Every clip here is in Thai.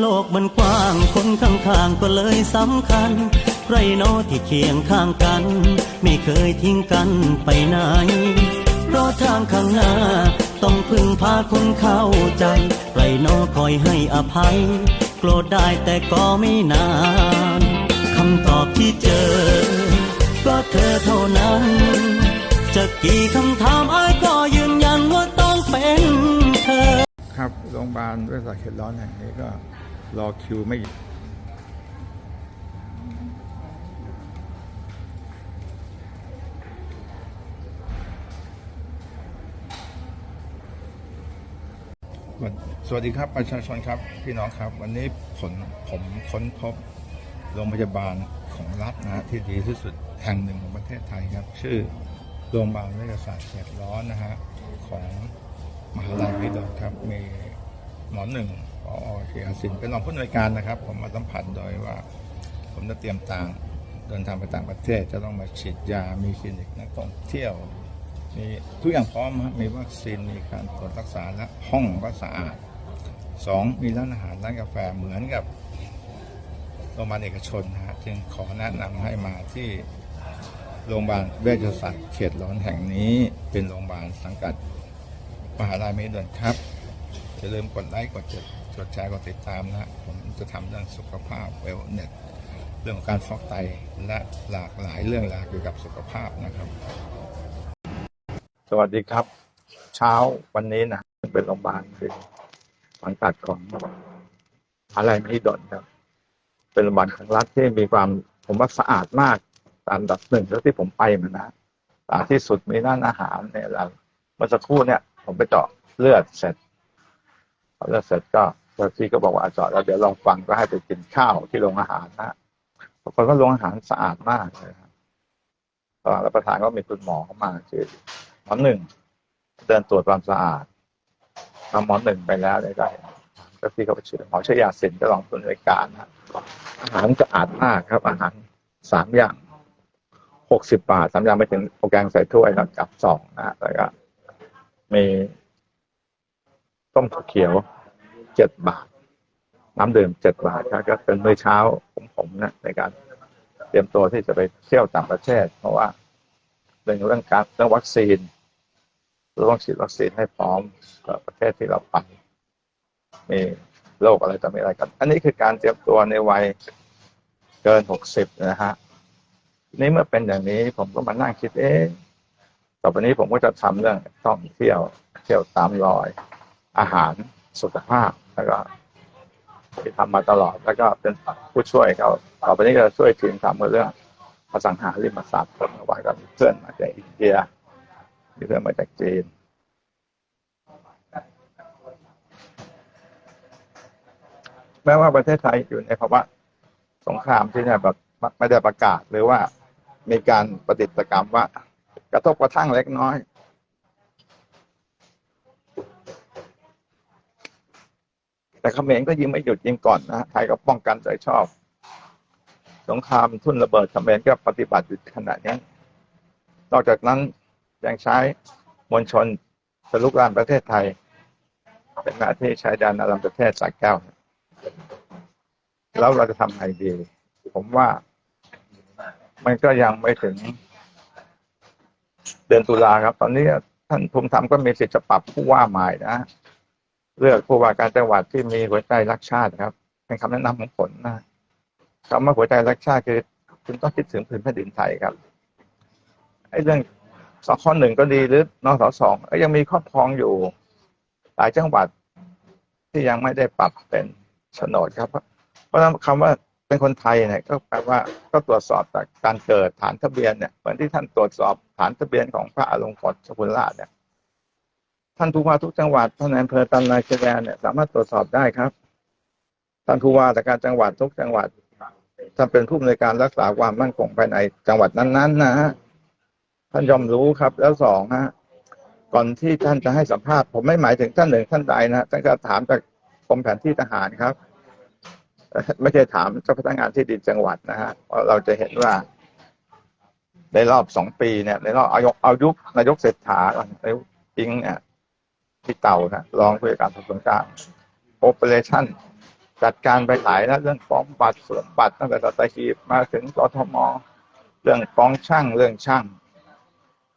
โลกมันกว้าง คนข้างๆก็เลยสำคัญ ใครนอที่เคียงข้างกัน ไม่เคยทิ้งกันไปไหน เพราะทางข้างหน้า ต้องพึ่งพาคนเข้าใจ ใครนอคอยให้อภัย โกรธได้แต่ก็ไม่นานคำตอบที่เจอ ก็เธอเท่านั้น จะกี่คำถามอ้ายก็ยืนยันว่าต้องเป็นเธอครับโรงพยาบาลเวชศาสตร์เขตร้อนแห่งนี้ก็ รอคิวไม่สวัสดีครับประชาชนครับพี่น้องครับ วันนี้ผลผมค้นพบโรงพยาบาลของรัฐนะฮะที่ดีที่สุดแห่งหนึ่งของประเทศไทยครับ ชื่อโรงพยาบาลเวชศาสตร์เขตร้อนนะฮะของมหาลัยวิดลครับมีหมอหนึ่ง ปอเทียสินเป็นรองผู้อำนวยการนะครับ ผมมาสัมผัสโดยว่า ผมจะเตรียมต่างเดินทางไปต่างประเทศ จะต้องมาฉีดยา มีคลินิกนักท่องเที่ยว มีทุกอย่างพร้อมครับมีวัคซีน มีการตรวจรักษาและห้องก็สะอาดสองมีร้านอาหารร้านกาแฟเหมือนกับโรงพยาบาลเอกชนนะฮะจึงขอแนะนำให้มาที่โรงพยาบาลเวชศาสตร์เขตร้อนแห่งนี้เป็นโรงพยาบาลสังกัดมหาลัยมหิดลครับอย่าลืมกดไลค์กดกด กดแชร์กดติดตามนะ ผมจะทำเรื่องสุขภาพเวลเน็ตเรื่องของการฟอกไตและหลากหลายเรื่องราวเกี่ยวกับสุขภาพนะครับ สวัสดีครับ เช้าวันนี้นะเป็นโรงพยาบาลคือสังกัดของอะไรไม่ดนครับ เป็นโรงพยาบาลของรัฐที่มีความผมว่าสะอาดมากตามอันดับหนึ่งแล้วที่ผมไปมานะสะอาดที่สุดมีร้านอาหารเนี่ยเราเมื่อสักครู่เนี่ย ผมไปเจาะเลือดเสร็จพอเลือดเสร็จก็ เจ้าที่ก็บอกว่าเจาะแล้วเดี๋ยวลองฟังก็ให้ไปกินข้าวที่โรงอาหารนะปรากฏว่าโรงอาหารสะอาดมากเลยครับระหว่างรับประทานก็มีคุณหมอเข้ามาคือหมอหนึ่งเดินตรวจความสะอาดทำหมอหนึ่งไปแล้วได้ไก็ที่เขาไปชื่อหมอชยาสินก็ลองผู้ในวยการนะอาหารสะอาดมากครับ อาหารสามอย่างหกสิบบาทสามอย่างไม่ถึงโปรแกรมใส่ถ้วยแล้วกับสองนะแล้วก็มีต้มถั่วเขียว เจ็ดบาท น้ำดื่มเจ็ดบาทครับก็เป็นมื้อเช้าของผมนะในการเตรียมตัวที่จะไปเที่ยวต่างประเทศ เพราะว่าเรื่องเรื่องการเรื่องวัคซีนเราต้องฉีดวัคซีนให้พร้อมกับประเทศที่เราไปมีโรคอะไรต่อมีอะไรกัน อันนี้คือการเตรียมตัวในวัยเกินหกสิบนะฮะนี่เมื่อเป็นอย่างนี้ผมก็มานั่งคิดเอ๊ะต่อไปนี้ผมก็จะทำเรื่องท่องเที่ยว เที่ยวตามรอย อาหารสุขภาพ แล้วก็ที่ทำมาตลอด แล้วก็เป็นผู้ช่วยเขาต่อไปนี้ก็ช่วยทีมทำเรื่องอสังหาริมทรัพย์ผมเอาไว้ก็มีเพื่อนมาจากอินเดียมีเพื่อนมาจากจีนแม้ว่าประเทศไทยอยู่ในภาวะสงครามที่เนี่ยแบบไม่ได้ประกาศหรือว่ามีการปฏิบัติกรรมว่ากระทบกระทั่งเล็กน้อย แต่เขมรก็ยิงไม่หยุดยิงก่อนนะไทยก็ป้องกันใจชอบ สงครามทุ่นระเบิดเขมรก็ปฏิบัติอยู่ขณะนี้ นอกจากนั้นยังใช้มวลชนสลุกรานประเทศไทย เป็นหน้าที่ชายแดนอารัมประเทศสากแก้ว แล้วเราจะทำไงดี ผมว่ามันก็ยังไม่ถึง เดือนตุลาครับ ตอนนี้ท่านภูมิธรรมก็มีสิทธิ์จะปรับผู้ว่าใหม่นะ เลือกผู้ว่าการจังหวัดที่มีหัวใจรักชาติครับ เป็นคำแนะนำของผลนะคำว่าหัวใจรักชาติคือคุณต้องคิดถึงพื้นแผ่นดินไทยครับไอ้เรื่องสข้อหนึ่งก็ดีหรือนอสสองก็ยังมีครอบครองอยู่หลายจังหวัดที่ยังไม่ได้ปรับเป็นโฉนดครับ เพราะนั้นคำว่าเป็นคนไทยเนี่ยก็แปลว่าก็ตรวจสอบจากการเกิดฐานทะเบียนเนี่ยเหมือนที่ท่านตรวจสอบฐานทะเบียนของพระอลงกฎสกุลราชเนี่ย ท่านผู้ว่าทุกจังหวัดท่านอำเภอตำนายชายแดนเนี่ยสามารถตรวจสอบได้ครับท่านผู้ว่าราชการจังหวัดทุกจังหวัดท่านเป็นผู้ในวยการรักษาความมั่นคงภายในจังหวัดนั้นๆนะฮะท่านยอมรู้ครับ แล้วสองฮะก่อนที่ท่านจะให้สัมภาษณ์ผมไม่หมายถึงท่านหนึ่งท่านใดนะท่านก็ถามจากกรมแผนที่ทหารครับ ไม่ใช่ถามเจ้าพนักงานที่ดินจังหวัดนะฮะเราจะเห็นว่า ในรอบสองปีเนี่ยในรอบอายุอายุนายกเศรษฐาในายกอิงเนี่ย ที่เต่านะรองผู้การสอบสวนกลางโอเปอเรชั่นจัดการไปหลายแล้วเรื่องฟ้องบัตรสวมบัตรตั้งแต่สัตหีบมาถึงกทมเรื่องฟ้องช่างเรื่องช่าง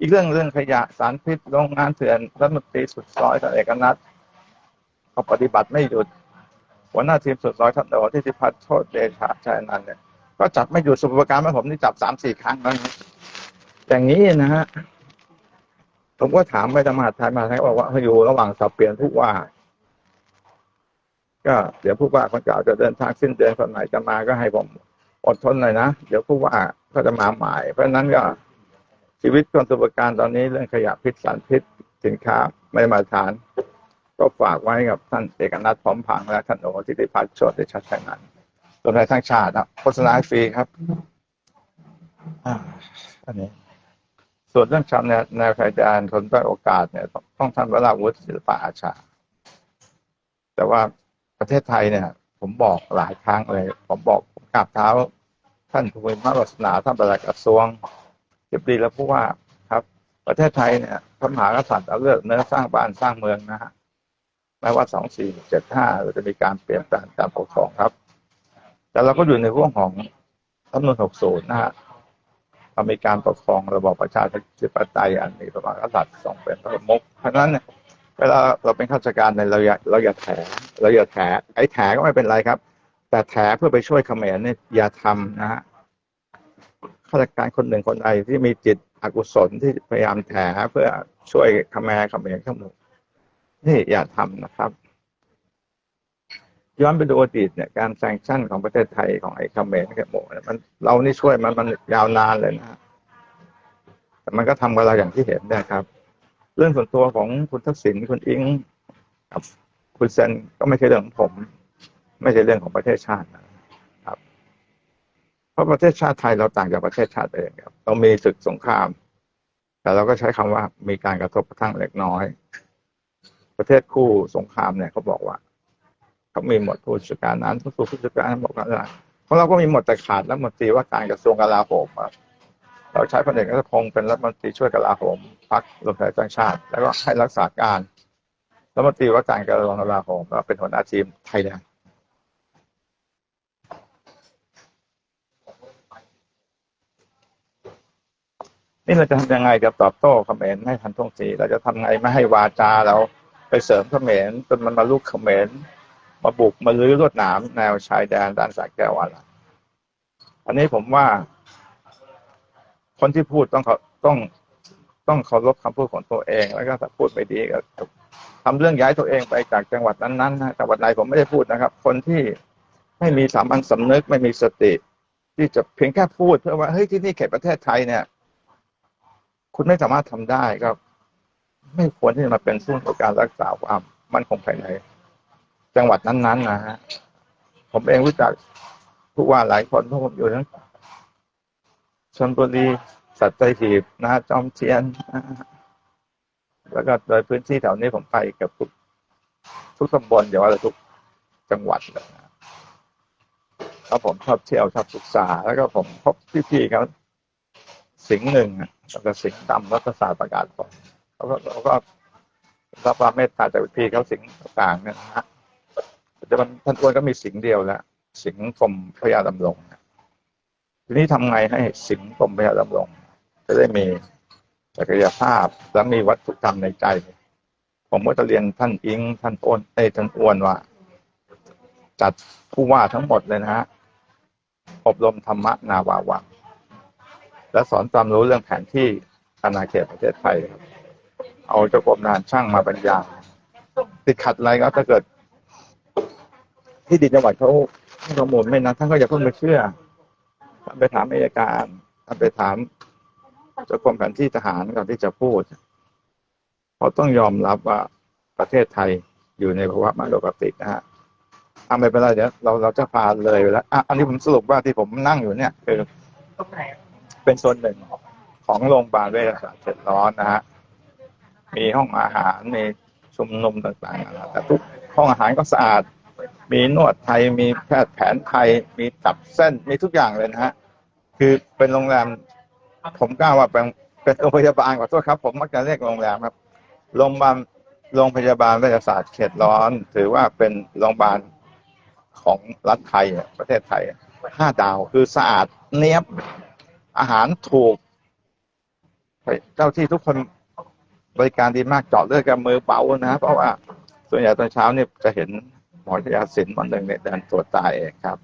อีกเรื่องเรื่องขยะสารพิษโรงงานเถื่อนรัฐมนตรีสุดซอยท่านเอกนัทเขาปฏิบัติไม่หยุดหัวหน้าทีมสุดซอยท่านโดที่ทิพัฒน์โชติเดชาชัยนันเนี่ยก็จับไม่หยุดสุภการมาผมนี่จับสามสี่ครั้งแล้วอย่างนี้นะฮะ ผมก็ถามไปธรรมหาดไทยมาดไทยบอกว่าเขาอยู่ระหว่างสับเปลี่ยนผู้ว่า ก็เดี๋ยวผู้ว่าคนเก่าจะเดินทางสิ้นเดือนคนไหนจะมาก็ให้ผมอดทนหน่อยนะ เดี๋ยวผู้ว่าก็จะมาใหม่ เพราะฉะนั้นก็ชีวิตคนสุภการตอนนี้เรื่องขยะพิษสารพิษสินค้าไม่มาตรฐาน ก็ฝากไว้กับท่านเอกนัทพร้อมพังและท่านโอทิติพัฒน์โชติเดชัยนันท์รวมทยทั้งชาตินะโฆษณาฟรีครับ อ่าอันนี้ ส่วนเรื่องชำแนวแนวชายแดนคนด้อยโอกาสเนี่ยต้องท่านวราวุฒิศิลปะอาชา แต่ว่าประเทศไทยเนี่ย ผมบอกหลายครั้งเลย ผมบอกผมกราบเท้า ท่านภูมิมาวัฒนาท่านประหลัดกระทรวงทิบดีแล้วผู้ว่าครับ ประเทศไทยเนี่ยพระมหากษัตริย์เอาเลือกเนื้อสร้างบ้านสร้างเมืองนะฮะแม้ว่าสองสี่เจ็ดห้าเราจะมีการเปลี่ยนแปลงการปกครองครับ แต่เราก็อยู่ในห่วงของรัฐธรรมนูญ60นะฮะ เรามีการปกครองระบอบประชาธิปไตยอันมีพระมหากษัตริย์ทรงเป็นพระมุขเพราะฉะนั้นเนี่ยเวลาเราเป็นข้าราชการในเราอย่าเราอย่าแถเราอย่าแถไอ้แถก็ไม่เป็นไรครับ แต่แถเพื่อไปช่วยเขมรเนี่ยอย่าทำนะฮะข้าราชการคนหนึ่งคนใดที่มีจิตอกุศลที่พยายามแถเพื่อช่วยเขมรเขมรขมุนี่อย่าทำนะครับ ย้อนไปดูอดีตเนี่ยการแซงชั่นของประเทศไทยของไอ้เขมรกับโมเนี่ยมันเรานี่ช่วยมันมันยาวนานเลยนะแต่มันก็ทำกับเราอย่างที่เห็นนะครับ เรื่องส่วนตัวของคุณทักษิณคุณอิงกับคุณเซนก็ไม่ใช่เรื่องของผม ไม่ใช่เรื่องของประเทศชาตินะครับ เพราะประเทศชาติไทยเราต่างจากประเทศชาติเองครับเรามีศึกสงคราม แต่เราก็ใช้คำว่ามีการกระทบกระทั่งเล็กน้อย ประเทศคู่สงครามเนี่ยเขาบอกว่า เขามีหมดผู้จัดการนั้นผู้สู่ผู้จัดการบอกกันอะไรของเราก็มีหมดแต่ขาดรัฐมนตรีว่าการกระทรวงกลาโหมครับเราใช้พลเอกนัทพงศ์เป็นรัฐมนตรีช่วยกลาโหมพรรครวมไทยสร้างชาติ แล้วก็ให้รักษาการรัฐมนตรีว่าการกระทรวงกลาโหมก็เป็นหัวหน้าทีมไทยแลนด์นี่เราจะทำยังไงกับตอบโต้เขมรให้ทันท่วงทีเราจะทำไงไม่ให้วาจาเราไปเสริมเขมรจนมันมาลุกเขมร มาบุกมาลื้อลวดหนามแนวชายแดนด้านสระแก้วอะไรอันนี้ผมว่า คนที่พูดต้องเขาต้องต้องเคารพคำพูดของตัวเอง แล้วก็ถ้าพูดไม่ดีก็ทำเรื่องย้ายตัวเองไปจากจังหวัดนั้นๆนะจังหวัดไหนผมไม่ได้พูดนะครับ คนที่ไม่มีสามัญสำนึกไม่มีสติ ที่จะเพียงแค่พูดเพื่อว่าเฮ้ยที่นี่เขตประเทศไทยเนี่ย คุณไม่สามารถทำได้ก็ ไม่ควรที่จะมาเป็นผู้ในวยการรักษาความมั่นคงภายใน จังหวัดนั้นๆนะฮะผมเองรู้จักผู้ว่าหลายคนเพราะผมอยู่ทั้งชนบุรีสัตหีบนะจอมเทียนนะแล้วก็โดยพื้นที่แถวนี้ผมไปกับทุกทุกตำบลอย่าว่าแต่ทุกจังหวัดเลยนะแล้วผมชอบเที่ยวชอบศึกษา แล้วก็ผมพบพี่ๆเขาสิงหนึ่งแล้วก็สิงดำรัฐศาสตร์ประกาศผลเขาก็เขาก็รับความเมตตาจากพี่เขาสิงต่างๆเนี่ยนะฮะ แต่มันท่านอ้วนก็มีสิงเดียวแล้วสิงกรมพระยาดำรงทีนี้ทำไงให้สิงกรมพระยาดำรงจะได้มีศักยภาพและมีวัตถุธรรมในใจ ผมก็จะเรียนท่านอิงท่านอ้นเอ้ท่านอ้วนว่าจัดผู้ว่าทั้งหมดเลยนะฮะอบรมธรรมะนาวาวังและสอนความรู้เรื่องแผนที่อาณาเขตประเทศไทยครับเอาเจ้ากรมนานช่างมาบรรยายติดขัดอะไรก็ถ้าเกิด ที่ดินจังหวัดเขาให้ข้อมูลไม่นะท่านก็อย่าเพิ่งไปเชื่อท่านไปถามอัยการท่านไปถามเจ้ากรมแผนที่ทหารก่อนที่จะพูดเพราะต้องยอมรับว่าประเทศไทยอยู่ในภาวะมารปกตินะฮะทำไม่เป็นไรเดี๋ยวเราเราจะพาเลยไปแล้วอะอันนี้ผมสรุปว่าที่ผมนั่งอยู่เนี่ยคือเป็นส่วนหนึ่งของโรงพยาบาลเวชศาสตร์เสร็จร้อนนะฮะมีห้องอาหารมีชุมนุมต่างๆแต่ทุกห้องอาหารก็สะอาด มีนวดไทยมีแพทย์แผนไทย มีตับเส้นมีทุกอย่างเลยนะฮะคือเป็นโรงแรม ผมกล้าว่าเป็นเป็นโรงพยาบาลขอโทษครับ ผมมักจะเรียกโรงแรมครับโรงพยาบาลโรงพยาบาลเวชศาสตร์เขตร้อน ถือว่าเป็นโรงพยาบาลของรัฐไทยประเทศไทยห้าดาวคือสะอาดเนียบอาหารถูก เจ้าที่ทุกคนบริการดีมากเจาะเลือดกับมือเบานะเพราะว่าส่วนใหญ่ตอนเช้าเนี่ยจะเห็น หมอทยาสินวันหนึ่งเนี่ยเดินตรวจตาเองครับ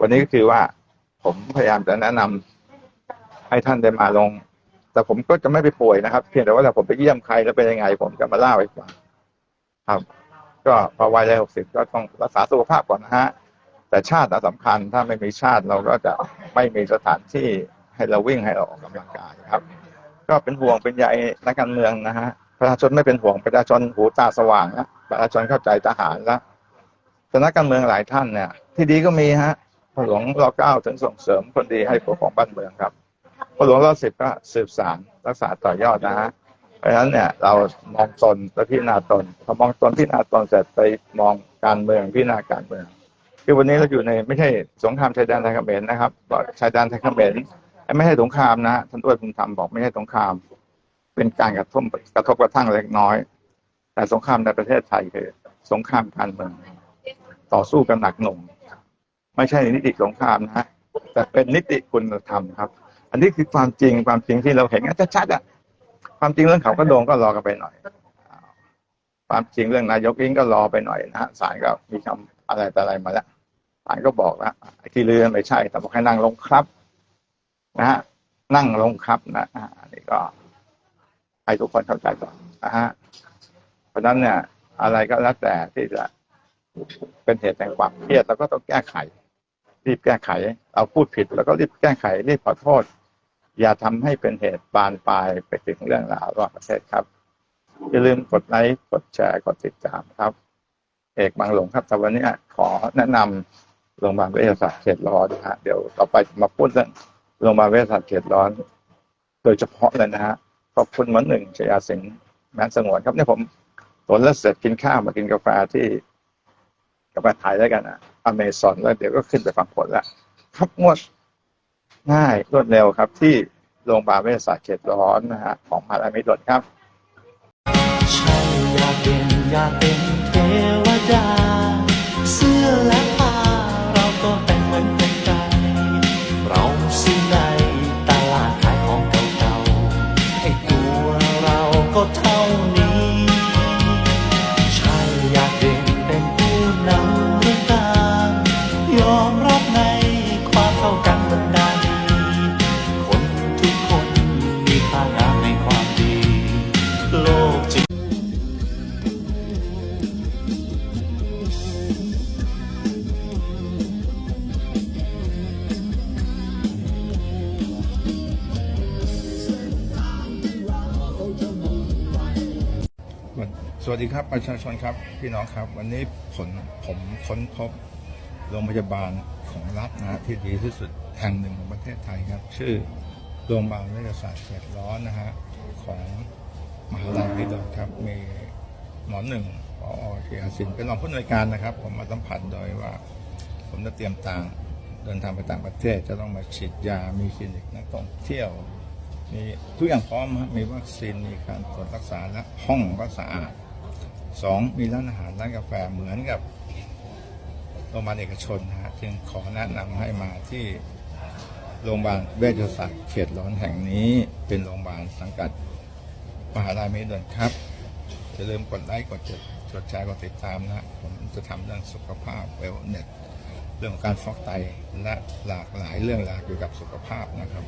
วันนี้ก็คือว่าผมพยายามจะแนะนำให้ท่านได้มาลง แต่ผมก็จะไม่ไปป่วยนะครับ เพียงแต่ว่าถ้าผมไปเยี่ยมใครแล้วเป็นยังไง ผมจะมาเล่าให้ฟังครับ ก็พอวัยเลยหกสิบก็ต้องรักษาสุขภาพก่อนนะฮะ แต่ชาติน่ะสำคัญ ถ้าไม่มีชาติเราก็จะไม่มีสถานที่ให้เราวิ่งให้เราออกกำลังกายครับ ก็เป็นห่วงเป็นใยนักการเมืองนะฮะประชาชนไม่เป็นห่วงประชาชนหูตาสว่างนะประชาชนเข้าใจทหารแล้ว แต่นักการเมืองหลายท่านเนี่ย ที่ดีก็มีฮะพระหลวงรอเก้าถึงส่งเสริมคนดีให้ปกครองบ้านเมืองครับพระหลวงรอสิบก็สืบสานรักษาต่อยอดนะฮะเพราะฉะนั้นเนี่ย เรามองตนและพิจารณาตนพอมองตนพิจารณาตนเสร็จไปมองการเมืองพิจารณาการเมืองคือวันนี้เราอยู่ในไม่ใช่สงครามชายแดนไทยเขมรนะครับชายแดนไทยเขมรไม่ใช่สงครามนะท่านอ้วนภูมิธรรมบอกไม่ใช่สงคราม เป็นการกระทบกระทบกระทั่งเล็กน้อย แต่สงครามในประเทศไทยคือ สงครามการเมือง ต่อสู้กันหนักหน่วงไม่ใช่นิติสงครามนะฮะแต่เป็นนิติคุณธรรมครับ อันนี้คือความจริงความจริงที่เราเห็นกันชัดๆอะความจริงเรื่องเขาก็โดงก็รอกันไปหน่อย ความจริงเรื่องนายกอิงก็รอไปหน่อยนะฮะศาลก็มีคำอะไรแต่อะไรมาแล้วศาลก็บอกแล้วไอ้ที่เรือไม่ใช่ แต่บอกให้นั่งลงครับ นะฮะนั่งลงครับนะอันนี้ก็ให้ทุกคนเข้าใจก่อนนะฮะเพราะนั้นเนี่ย อะไรก็แล้วแต่ที่จะ เป็นเหตุแห่งความเครียดเราก็ต้องแก้ไข รีบแก้ไขเราพูดผิดแล้วก็รีบแก้ไขรีบขอโทษ อย่าทำให้เป็นเหตุบานปลายไปถึงเรื่องราวระหว่างประเทศครับอย่าลืมกดไลค์กดแชร์กดติดตามครับ เอกบางหลงครับแต่วันนี้ขอแนะนำโรงพยาบาลเวชศาสตร์เขตร้อนนะฮะเดี๋ยวต่อไปจะมาพูดเรื่องโรงพยาบาลเวชศาสตร์เขตร้อน โดยเฉพาะเลยนะฮะขอบคุณหมันหนึ่งชยาสิงห์แมนสงวนครับเนี่ยผมตนแล้วเสร็จกินข้าวมากินกาแฟที่ กาแฟไทยแล้วกันอะอเมซอนแล้วเดี๋ยวก็ขึ้นไปฟังผลละครับงวดง่ายรวดเร็วครับ ที่โรงพยาบาลเวชศาสตร์เขตร้อนนะฮะของมหาลัยมิดลครับใช่อยากเป็นอยากเป็นเทวดาเสื้อ ครับประชาชนครับพี่น้องครับ วันนี้ผลผมค้นพบโรงพยาบาลของรัฐนะฮะที่ดีที่สุดแห่งหนึ่งของประเทศไทยครับ ชื่อโรงพยาบาลเวชศาสตร์เขตร้อนนะฮะของมหาลัยพิดลครับมีหมอหนึ่งพอเทียสินเป็นรองผู้อำนวยการนะครับ ผมมาสัมผัสโดยว่า ผมจะเตรียมต่างเดินทางไปต่างประเทศจะต้องมาฉีดยา มีคลินิกนักท่องเที่ยวมีทุกอย่างพร้อมครับมีวัคซีนมีการตรวจรักษาและห้องก็สะอาด สองมีร้านอาหารร้านกาแฟเหมือนกับโรงพยาบาลเอกชนนะฮะจึงขอแนะนำให้มาที่โรงพยาบาลเวชศาสตร์เขตร้อนแห่งนี้เป็นโรงพยาบาลสังกัดมหาลัยเมดลครับอย่าลืมกดไลค์กดกดกดแชร์กดติดตามนะผมจะทำเรื่องสุขภาพเวลเน็ตเรื่องของการฟอกไตและหลากหลายเรื่องราวเกี่ยวกับสุขภาพนะครับ